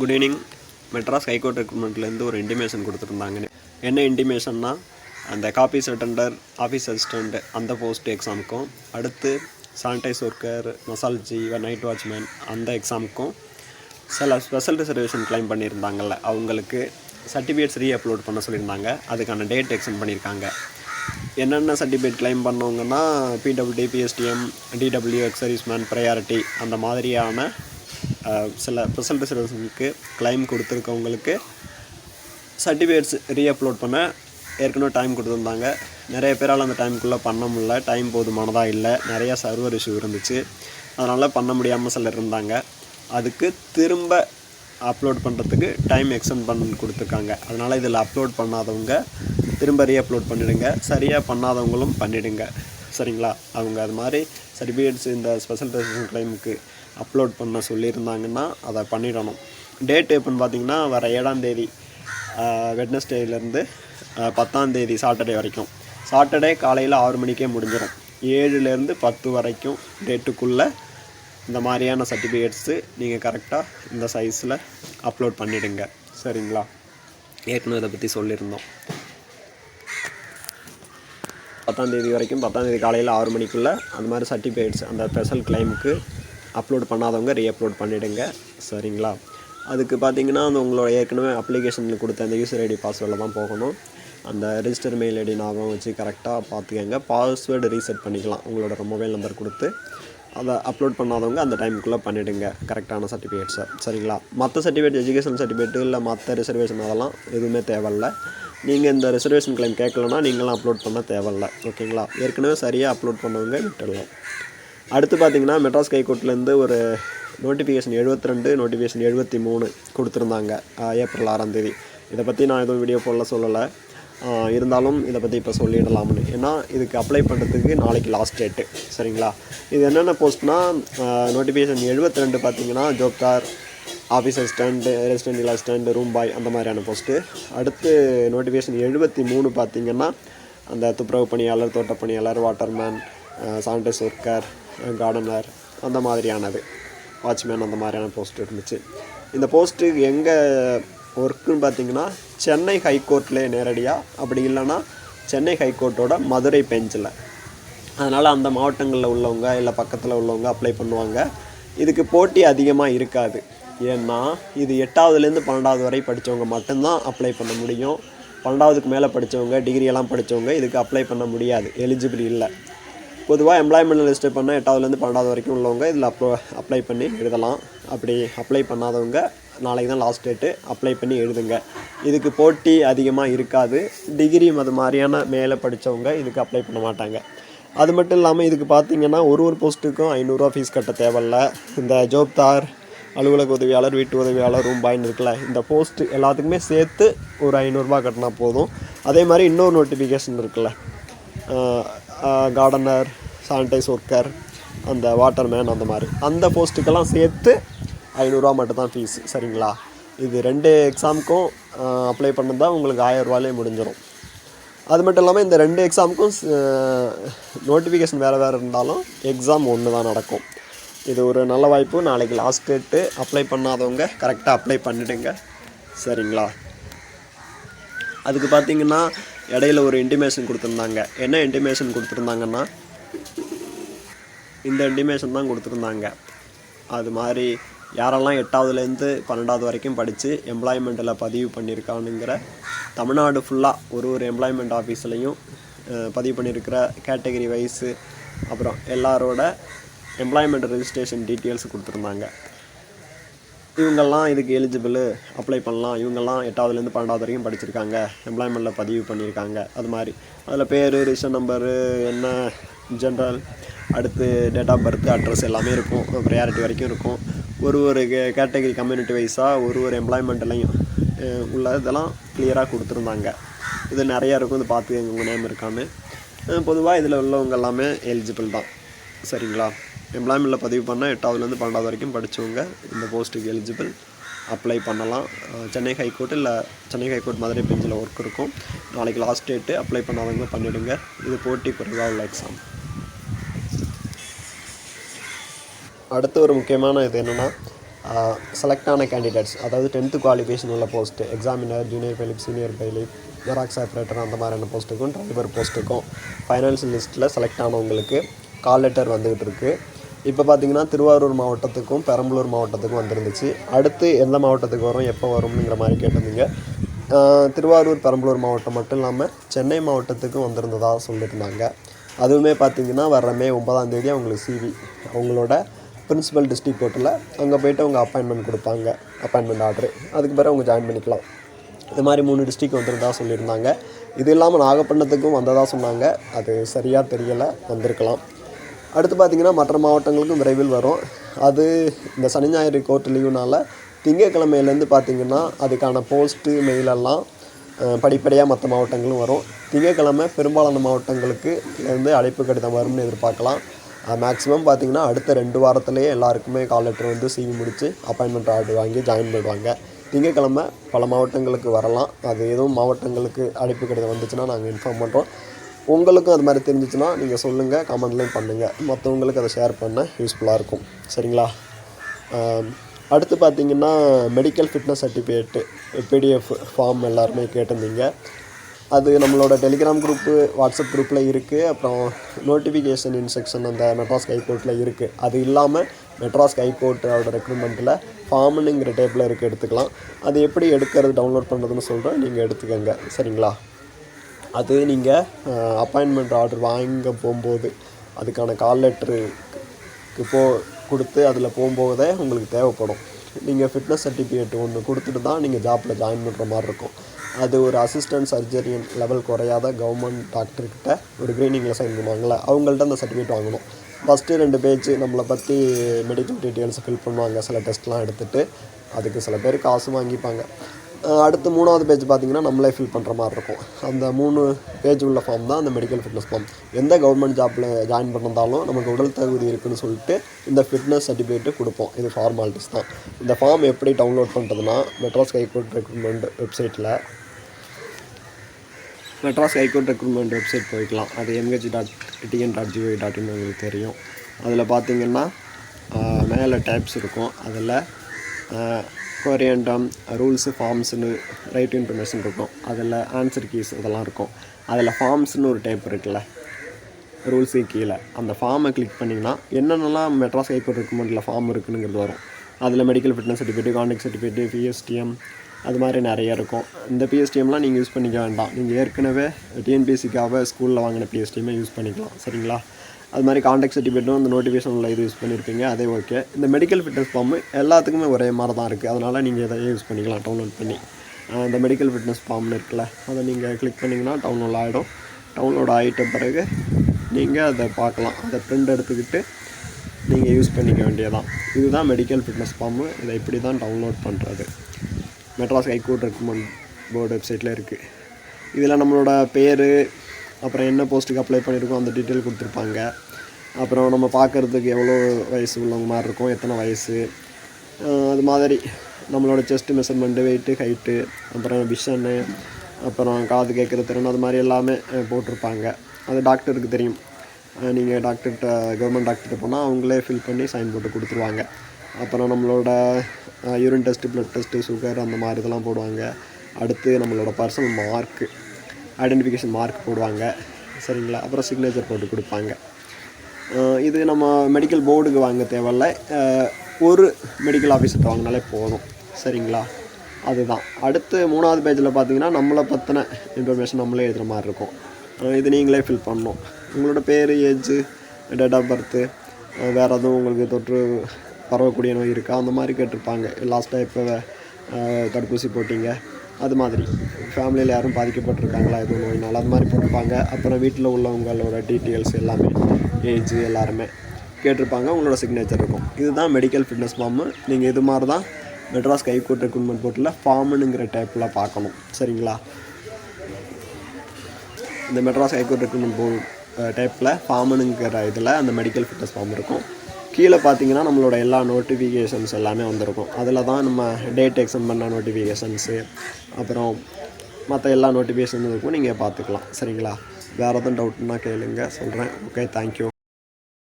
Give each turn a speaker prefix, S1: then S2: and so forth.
S1: Good evening Madras high court ரெக்ரூட்மெண்ட்லேருந்து ஒரு intimation கொடுத்துருந்தாங்கன்னு என்ன இன்டிமேஷன்னா அந்த காப்பீஸ் அட்டெண்டர் ஆஃபீஸ் அசிஸ்டண்ட் அந்த போஸ்ட் எக்ஸாமுக்கும் அடுத்து சானிடைஸ் ஒர்க்கர் மசால்ஜி நைட் வாட்ச்மேன் அந்த எக்ஸாமுக்கும் சில ஸ்பெஷல் ரிசர்வேஷன் கிளைம் பண்ணியிருந்தாங்கல்ல. அவங்களுக்கு சர்டிஃபிகேட்ஸ் ரீ அப்லோட் பண்ண சொல்லியிருந்தாங்க. அதுக்கான டேட் எக்ஸ்டெண்ட் பண்ணியிருக்காங்க. என்னென்ன certificate claim பண்ணவங்கன்னா PWD PSTM DW ex serviceman priority அந்த மாதிரியான சில ஸ்பெஷல் ரிசர்வேஷனுக்கு கிளைம் கொடுத்துருக்கவங்களுக்கு சர்டிஃபிகேட்ஸ் ரீஅப்லோட் பண்ண ஏற்கனவே டைம் கொடுத்துருந்தாங்க. நிறைய பேரால் அந்த டைமுக்குள்ளே பண்ண முடில டைம் போதுமானதாக இல்லை. நிறைய சர்வர் இஷ்யூ இருந்துச்சு. அதனால் பண்ண முடியாமல் சிலர் இருந்தாங்க. அதுக்கு திரும்ப அப்லோட் பண்ணுறதுக்கு டைம் எக்ஸ்டெண்ட் பண்ணி கொடுத்துருக்காங்க. அதனால் இதில் அப்லோட் பண்ணாதவங்க திரும்ப ரீஅப்லோட் பண்ணிவிடுங்க சரியாக பண்ணாதவங்களும் பண்ணிவிடுங்க சரிங்களா? அவங்க அது மாதிரி சர்டிஃபிகேட்ஸ் இந்த ஸ்பெஷல் ரெசிடென்ட் கிளைமுக்கு அப்லோட் பண்ண சொல்லியிருந்தாங்கன்னா அதை பண்ணிடணும். டேட் எப்போன்னு பார்த்தீங்கன்னா வர ஏழாம் தேதி வெட்னஸ்டேலேருந்து பத்தாம் தேதி சாட்டர்டே வரைக்கும். சாட்டர்டே காலையில் ஆறு மணிக்கே முடிஞ்சிடும். ஏழுலேருந்து பத்து வரைக்கும் டேட்டுக்குள்ளே இந்த மாதிரியான சர்டிஃபிகேட்ஸு நீங்கள் கரெக்டாக இந்த சைஸில் அப்லோட் பண்ணிவிடுங்க சரிங்களா? ஏற்கனவே இதை பற்றி சொல்லியிருந்தோம். பத்தாம் தேதி வரைக்கும் பத்தாம் தேதி காலையில் ஆறு மணிக்குள்ளே அந்த மாதிரி சர்டிஃபிகேட்ஸ் அந்த ஸ்பெஷல் கிளைமுக்கு அப்லோட் பண்ணாதவங்க ரீ அப்லோட் பண்ணிவிடுங்க சரிங்களா? அதுக்கு பார்த்தீங்கன்னா அந்த உங்களோட ஏற்கனவே அப்ளிகேஷனில் கொடுத்த அந்த யூசர் ஐடி பாஸ்வேர்டில் தான் போகணும். அந்த ரிஜிஸ்டர் மெயில் ஐடி ஞாபகம் வச்சு கரெக்டாக பார்த்துக்கங்க பாஸ்வேர்டு ரீசெட் பண்ணிக்கலாம். உங்களோட மொபைல் நம்பர் கொடுத்து. அதை அப்லோட் பண்ணாதவங்க அந்த டைமுக்குள்ளே பண்ணிவிடுங்க கரெக்டான சர்டிஃபிகேட்ஸை சரிங்களா? மற்ற சர்டிஃபிகேட் எஜுகேஷன் சர்டிஃபிகேட்டு இல்லை மற்ற ரிசர்வேஷன் அதெல்லாம் எதுவுமே தேவையில்ல. நீங்கள் இந்த ரிசர்வேஷன் கிளைம் கேட்கலன்னா நீங்களாம் அப்லோட் பண்ண தேவையில்ல. ஓகேங்களா? ஏற்கனவே சரியாக அப்லோட் பண்ணவங்க விட்டுடலாம். அடுத்து பார்த்திங்கன்னா மெட்ராஸ் கைகோர்ட்லேருந்து ஒரு நோட்டிஃபிகேஷன் 72 ரெண்டு நோட்டிஃபிகேஷன் எழுபத்தி மூணு கொடுத்துருந்தாங்க ஏப்ரல் ஆறாம் தேதி. இதை பற்றி நான் எதுவும் வீடியோ போடல சொல்லலை. இருந்தாலும் இதை பற்றி இப்போ சொல்லிடலாம்னு. ஏன்னா இதுக்கு அப்ளை பண்ணுறதுக்கு நாளைக்கு லாஸ்ட் டேட்டு சரிங்களா? இது என்னென்ன போஸ்ட்னா நோட்டிஃபிகேஷன் 72 ரெண்டு பார்த்தீங்கன்னா ஜோப்கார் office assistant residential assistant room boy அந்த மாதிரியான போஸ்ட்டு அடுத்து நோட்டிஃபிகேஷன் எழுபத்தி மூணு பார்த்தீங்கன்னா அந்த துப்புரவு பணியாளர் தோட்ட பணியாளர் வாட்டர்மேன் சானிடைஸ் ஒர்க்கர் கார்டனர் அந்த மாதிரியானது. வாட்ச்மேன் அந்த மாதிரியான போஸ்ட் இருந்துச்சு. இந்த போஸ்ட்டு எங்கே ஒர்க்குன்னு பார்த்தீங்கன்னா சென்னை ஹைகோர்ட்லேயே நேரடியாக அப்படி இல்லைன்னா சென்னை ஹைகோர்ட்டோட மதுரை பெஞ்சில். அதனால் அந்த மாவட்டங்களில் உள்ளவங்க இல்லை பக்கத்தில் உள்ளவங்க அப்ளை பண்ணுவாங்க. இதுக்கு போட்டி அதிகமாக இருக்காது. ஏன்னா இது எட்டாவதுலேருந்து பன்னெண்டாவது வரை படித்தவங்க மட்டும்தான் அப்ளை பண்ண முடியும். பன்னெண்டாவதுக்கு மேலே படித்தவங்க டிகிரியெல்லாம் படித்தவங்க இதுக்கு அப்ளை பண்ண முடியாது. எலிஜிபிள் இல்லை. பொதுவாக எம்ப்ளாய்மெண்ட் லிஸ்ட்டு பண்ணால் எட்டாவதுலேருந்து பன்னெண்டாவது வரைக்கும் உள்ளவங்க இதில் அப்ளோ அப்ளை பண்ணி எழுதலாம். அப்படி அப்ளை பண்ணாதவங்க நாளைக்கு தான் லாஸ்ட் டேட்டு அப்ளை பண்ணி எழுதுங்க. இதுக்கு போட்டி அதிகமாக இருக்காது. டிகிரி அது மாதிரியான மேலே படித்தவங்க இதுக்கு அப்ளை பண்ண மாட்டாங்க. அது மட்டும் இல்லாமல் இதுக்கு பார்த்தீங்கன்னா ஒரு ஒரு போஸ்ட்டுக்கும் ஐநூறுரூவா ஃபீஸ் கட்ட தேவையில்ல. இந்த ஜோப்தார் அலுவலக உதவியாளர் வீட்டு உதவியாளர் ரூம்பாய்னு இருக்குல்ல இந்த போஸ்ட் எல்லாத்துக்குமே சேர்த்து ஒரு ஐநூறுரூபா கட்டினா போதும். அதே மாதிரி இன்னொரு நோட்டிஃபிகேஷன் இருக்குல்ல. கார்டனர் சானிடைஸ் ஒர்க்கர் அந்த வாட்டர்மேன் அந்த மாதிரி. அந்த போஸ்ட்டுக்கெல்லாம் சேர்த்து ஐநூறுரூவா மட்டும் தான் ஃபீஸ் சரிங்களா? இது ரெண்டு எக்ஸாமுக்கும் அப்ளை பண்ணிருந்தால் உங்களுக்கு ஆயிரரூவாலே முடிஞ்சிடும் அது மட்டும் இல்லாமல் இந்த ரெண்டு எக்ஸாமுக்கும் நோட்டிஃபிகேஷன் வேறு வேறு இருந்தாலும் எக்ஸாம் ஒன்று தான் நடக்கும். இது ஒரு நல்ல வாய்ப்பு. நாளைக்கு லாஸ்ட் டேட்டு அப்ளை பண்ணாதவங்க கரெக்டாக அப்ளை பண்ணிவிடுங்க சரிங்களா? அதுக்கு பார்த்தீங்கன்னா இடையில ஒரு இன்டிமேஷன் கொடுத்துருந்தாங்க. என்ன இன்டிமேஷன் கொடுத்துருந்தாங்கன்னா இந்த இன்டிமேஷன் தான் கொடுத்துருந்தாங்க. அது மாதிரி யாரெல்லாம் எட்டாவதுலேருந்து பன்னெண்டாவது வரைக்கும் படித்து எம்ப்ளாய்மெண்ட்டில் பதிவு பண்ணியிருக்கானுங்கிற தமிழ்நாடு ஃபுல்லாக ஒரு ஒரு எம்ப்ளாய்மெண்ட் ஆஃபீஸ்லேயும் பதிவு பண்ணியிருக்கிற கேட்டகரி வைஸு அப்புறம் எல்லாரோட எம்ப்ளாய்மெண்ட் ரெஜிஸ்ட்ரேஷன் டீட்டெயில்ஸ் கொடுத்துருந்தாங்க. இவங்கெல்லாம் இதுக்கு எலிஜிபிள் அப்ளை பண்ணலாம். இவங்கெல்லாம் எட்டாவதுலேருந்து பன்னெண்டாவது வரைக்கும் படிச்சிருக்காங்க. எம்ப்ளாய்மெண்ட்டில் பதிவு பண்ணியிருக்காங்க. அது மாதிரி. அதில் பேர் ரிஷன் நம்பரு என்ன ஜென்ரல் அடுத்து டேட் ஆஃப் பர்த் அட்ரஸ் எல்லாமே இருக்கும். ப்ரையாரிட்டி வரைக்கும் இருக்கும். ஒரு ஒரு கேட்டகரி கம்யூனிட்டி வைஸாக ஒரு ஒரு எம்ப்ளாய்மெண்ட்லையும் உள்ள இதெல்லாம் கிளியராக கொடுத்துருந்தாங்க. இது நிறையா இருக்கும் இது பார்த்து உங்கள் நேம் இருக்கான்னு. பொதுவாக இதில் உள்ளவங்க எல்லாமே எலிஜிபிள் தான். சரிங்களா? எம்ப்ளாய்மெண்ட்டில் பதிவு பண்ணால் எட்டாவதுலேருந்து பன்னெண்டாவது வரைக்கும் படித்தவங்க இந்த போஸ்ட்டுக்கு எலிஜிபிள் அப்ளை பண்ணலாம். சென்னை ஹைகோர்ட் இல்லை சென்னை ஹைகோர்ட் மதுரை பெஞ்சில் ஒர்க் இருக்கும். நாளைக்கு லாஸ்ட் டேட்டு அப்ளை பண்ணாதவங்க பண்ணிவிடுங்க இது போட்டி குறைவாக உள்ள எக்ஸாம் அடுத்து ஒரு முக்கியமான இது என்னென்னா செலக்ட் ஆன கேண்டிடேட்ஸ் அதாவது டென்த்து குவாலிஃபிகேஷன் உள்ள post examiner junior bailiff senior bailiff xerox operator அந்த மாதிரியான போஸ்ட்டுக்கும் டிரைவர் போஸ்ட்டுக்கும் ஃபைனல்ஸ் லிஸ்ட்டில் செலக்ட் ஆனவங்களுக்கு கால் லெட்டர் வந்துக்கிட்டு இருக்குது இப்போ பார்த்தீங்கன்னா திருவாரூர் மாவட்டத்துக்கும் பெரம்பலூர் மாவட்டத்துக்கும் வந்துருந்துச்சு. அடுத்து எந்த மாவட்டத்துக்கு வரும் எப்போ வரும்ங்கிற மாதிரி கேட்டிருந்தீங்க. திருவாரூர் பெரம்பலூர் மாவட்டம் மட்டும் இல்லாமல் சென்னை மாவட்டத்துக்கும் வந்திருந்ததாக சொல்லியிருந்தாங்க. அதுவுமே பார்த்தீங்கன்னா வர்ற மே ஒன்பதாம் தேதி அவங்களுக்கு சிவி அவங்களோட பிரின்சிபல் டிஸ்ட்ரிக்ட் கோர்ட்டில் அங்கே போயிட்டு அவங்க அப்பாயின்மெண்ட் கொடுப்பாங்க. அப்பாயின்மெண்ட் ஆர்டர் அதுக்கு பிறகு அவங்க ஜாயின் பண்ணிக்கலாம். இது மாதிரி மூணு டிஸ்ட்ரிக் வந்துருந்தா சொல்லியிருந்தாங்க. இது இல்லாமல் நாகப்பட்டினத்துக்கும் வந்ததாக சொன்னாங்க. அது சரியாக தெரியலை. வந்திருக்கலாம். அடுத்து பார்த்திங்கன்னா மற்ற மாவட்டங்களுக்கும் விரைவில் வரும். அது இந்த சனி ஞாயிறு கோர்ட் லீவுனால் திங்கக்கிழமையிலேருந்து பார்த்திங்கன்னா அதுக்கான போஸ்ட்டு மெயிலெல்லாம் படிப்படியாக மற்ற மாவட்டங்களும் வரும். திங்கக்கிழமை பெரும்பாலான மாவட்டங்களுக்கு இருந்து அழைப்பு கடிதம் வரும்னு எதிர்பார்க்கலாம். மேக்ஸிமம் பார்த்திங்கன்னா அடுத்த ரெண்டு வாரத்துலேயே எல்லாருக்குமே கால் லெட்டர் வந்து சிவி முடித்து அப்பாயின்மெண்ட் ஆர்டர் வாங்கி ஜாயின் பண்ணுவாங்க. திங்கக்கிழமை பல மாவட்டங்களுக்கு வரலாம். அது எதுவும் மாவட்டங்களுக்கு அழைப்பு கடிதம் வந்துச்சுன்னா நாங்கள் இன்ஃபார்ம் பண்ணுறோம் உங்களுக்கும் அது மாதிரி தெரிஞ்சிச்சுன்னா நீங்கள் சொல்லுங்கள் கமெண்ட்லேயும் பண்ணுங்கள் மற்றவங்களுக்கு அதை ஷேர் பண்ண யூஸ்ஃபுல்லாக இருக்கும். சரிங்களா? அடுத்து பார்த்தீங்கன்னா medical fitness certificate PDF form எல்லாருமே கேட்டிருந்தீங்க. அது நம்மளோட டெலிகிராம் குரூப்பு வாட்ஸ்அப் குரூப்பில் இருக்குது அப்புறம் நோட்டிஃபிகேஷன் இன்ஸ்ட்ரக்ஷன் அந்த மெட்ராஸ் ஹைகோர்ட்டில் இருக்குது அது இல்லாமல் மெட்ராஸ் ஹைகோர்ட்டோட ரெக்ரூட்மெண்ட்டில் ஃபார்முங்கிற டேப்பில் இருக்குது எடுத்துக்கலாம். அது எப்படி எடுக்கிறது டவுன்லோட் பண்ணுறதுன்னு சொல்கிறேன் நீங்கள் எடுத்துக்கோங்க. சரிங்களா? அது நீங்கள் அப்பாயின்மெண்ட் ஆர்டர் வாங்க போகும்போது அதுக்கான கால் லெட்டருக்கு போ கொடுத்து அதில் போகும்போதே உங்களுக்கு தேவைப்படும். நீங்கள் ஃபிட்னஸ் சர்டிஃபிகேட் ஒன்று கொடுத்துட்டு தான் நீங்கள் ஜாப்பில் ஜாயின் பண்ணுற மாதிரி இருக்கும். அது ஒரு அசிஸ்டன்ட் சர்ஜரியன் லெவல் குறையாத கவர்மெண்ட் டாக்டர்கிட்ட ஒரு க்ரீனிங்கில் சைன் பண்ணுவாங்கள்ல அவங்கள்ட்ட அந்த சர்டிஃபிகேட் வாங்கணும். ஃபஸ்ட்டு ரெண்டு பேஜ் நம்மளை பற்றி மெடிக்கல் டீட்டெயில்ஸ் ஃபில் பண்ணுவாங்க சில டெஸ்ட்லாம் எடுத்துகிட்டு அதுக்கு சில பேர் காசு வாங்கிப்பாங்க. அடுத்து மூணாவது பேஜ் பார்த்தீங்கன்னா நம்மளே ஃபில் பண்ணுற மாதிரி இருக்கும். அந்த மூணு பேஜ் உள்ள ஃபார்ம் தான் அந்த மெடிக்கல் ஃபிட்னஸ் ஃபார்ம் எந்த கவர்மெண்ட் ஜாப்பில் ஜாயின் பண்ணிருந்தாலும் நமக்கு உடல் தகுதி இருக்குன்னு சொல்லிட்டு இந்த ஃபிட்னஸ் சர்டிஃபிகேட்டு கொடுப்போம். இது ஃபார்மாலிட்டிஸ் தான். இந்த ஃபார்ம் எப்படி டவுன்லோட் பண்ணுறதுனா மெட்ராஸ் ஹைகோர்ட் ரெக்ரூட்மெண்ட் வெப்சைட்டில் மெட்ராஸ் ஹைகோர்ட் ரெக்ரூட்மெண்ட் வெப்சைட் போய்க்கலாம். அது MH dot TN dot GOV dot in உங்களுக்கு தெரியும். அதில் பார்த்தீங்கன்னா மேலே டேப்ஸ் இருக்கும். அதில் கொரியண்டம் ரூல்ஸு ஃபார்ம்ஸ்னு ரைட் இன்ஃபர்மேஷன் இருக்கும். அதில் ஆன்சர் கீஸ் இதெல்லாம் இருக்கும். அதில் ஃபார்ம்ஸ்னு ஒரு டைப் இருக்குல்ல ரூல்ஸு கீழே. அந்த ஃபார்மை கிளிக் பண்ணிங்கன்னா என்னென்னலாம் மெட்ராஸ் ஹைகோர்ட் ரெக்கமெண்டில் ஃபார்ம் இருக்குங்கிறது வரும். அதில் medical fitness certificate contact certificate PSTM அது மாதிரி நிறைய இருக்கும். இந்த பிஎஸ்டிஎம்லாம் நீங்கள் யூஸ் பண்ணிக்க வேண்டாம். நீங்கள் ஏற்கனவே டிஎன்பிஎஸ்சிக்காக ஸ்கூலில் வாங்கின பிஎஸ்டிஎம்மை யூஸ் பண்ணிக்கலாம். சரிங்களா? அது மாதிரி காண்டாக்ட் சர்டிஃபிகேட்டும் அந்த நோட்டிஃபிகேஷனில் இது யூஸ் பண்ணியிருப்பீங்க அதே ஓகே இந்த மெடிக்கல் ஃபிட்னஸ் ஃபார்மு எல்லாத்துக்குமே ஒரே மாதிரி தான் இருக்குது அதனால் நீங்கள் இதையே யூஸ் பண்ணிக்கலாம் டவுன்லோட் பண்ணி. இந்த மெடிக்கல் ஃபிட்னஸ் ஃபார்ம்னு இருக்குல்ல அதை நீங்கள் கிளிக் பண்ணிங்கன்னா டவுன்லோட் ஆகிடும் டவுன்லோட் ஆகிட்ட பிறகு நீங்கள் அதை பார்க்கலாம். அதை ப்ரிண்ட் எடுத்துக்கிட்டு நீங்கள் யூஸ் பண்ணிக்க வேண்டியதான் இதுதான் மெடிக்கல் ஃபிட்னஸ் ஃபார்மு இதை இப்படி தான் டவுன்லோட் பண்ணுறது மெட்ராஸ் ஹைகோர்ட் ரெக்கமெண்ட் போர்டு வெப்சைட்டில் இருக்குது இதில் நம்மளோட பேர் அப்புறம் என்ன போஸ்ட்டுக்கு அப்ளை பண்ணியிருக்கோம் அந்த டீட்டெயில் கொடுத்துருப்பாங்க. அப்புறம் நம்ம பார்க்குறதுக்கு எவ்வளோ வயசு உள்ளவங்க மாதிரி இருக்கும் எத்தனை வயசு அது மாதிரி நம்மளோட செஸ்ட் மெஷர்மெண்ட்டு வெயிட்டு ஹைட்டு அப்புறம் விஷனு அப்புறம் காது கேட்குற திறன் அது மாதிரி எல்லாமே போட்டிருப்பாங்க. அது டாக்டருக்கு தெரியும். நீங்கள் டாக்டர்கிட்ட கவர்மெண்ட் டாக்டர்கிட்ட போனால் அவங்களே ஃபில் பண்ணி சைன் போட்டு கொடுத்துருவாங்க. அப்புறம் நம்மளோட urine test blood test sugar அந்த மாதிரி இதெல்லாம் போடுவாங்க. அடுத்து நம்மளோட பர்சனல் மார்க்கு ஐடென்டிஃபிகேஷன் மார்க் போடுவாங்க. சரிங்களா? அப்புறம் சிக்னேச்சர் போட்டு கொடுப்பாங்க. இது நம்ம மெடிக்கல் போர்டுக்கு வாங்க தேவையில்ல. ஒரு மெடிக்கல் ஆஃபீஸர்கிட்ட வாங்கினாலே போதும். சரிங்களா? அதுதான். அடுத்து மூணாவது பேஜில் பார்த்தீங்கன்னா நம்மளை பற்றின இன்ஃபர்மேஷன் நம்மளே எழுதுகிற மாதிரி இருக்கும். இது நீங்களே ஃபில் பண்ணணும். உங்களோட பேர் ஏஜு டேட் ஆஃப் பர்த்து வேறு எதுவும் உங்களுக்கு தொற்று பரவக்கூடிய நோய் இருக்கா? அந்த மாதிரி கேட்டிருப்பாங்க. லாஸ்ட்டாக இப்போ தடுப்பூசி போட்டீங்க. அது மாதிரி. ஃபேமிலியில் யாரும் பாதிக்கப்பட்டிருக்காங்களா? எதுவும் நோயினால் அது மாதிரி போட்டிருப்பாங்க. அப்புறம் வீட்டில் உள்ளவங்களோட டீட்டெயில்ஸ் எல்லாமே ஏஜ் எல்லாருமே கேட்டிருப்பாங்க. உங்களோட சிக்னேச்சர் இருக்கும். இதுதான் மெடிக்கல் ஃபிட்னஸ் ஃபார்மு நீங்கள் இது மாதிரி தான் மெட்ராஸ் கைகோட் ரெக்ரூட்மெண்ட் போர்ட்டில் ஃபார்முங்கிற டைப்பில் பார்க்கணும். சரிங்களா? இந்த மெட்ராஸ் ஹைகோர்ட் ரெக்ரூட்மெண்ட் போர்டு டைப்பில் ஃபார்முங்கிற இதில் அந்த மெடிக்கல் ஃபிட்னஸ் ஃபார்ம் இருக்கும். கீழே பார்த்தீங்கன்னா நம்மளோட எல்லா நோட்டிஃபிகேஷன்ஸ் எல்லாமே வந்திருக்கும். அதில் தான் நம்ம டேட் எக்ஸம் பண்ண நோட்டிஃபிகேஷன்ஸு அப்புறம் மற்ற எல்லா நோட்டிஃபிகேஷன் இருக்கும் நீங்கள் பார்த்துக்கலாம். சரிங்களா? வேறு எதுவும் டவுட்னா கேளுங்க. சொல்கிறேன் ஓகே தேங்க்யூ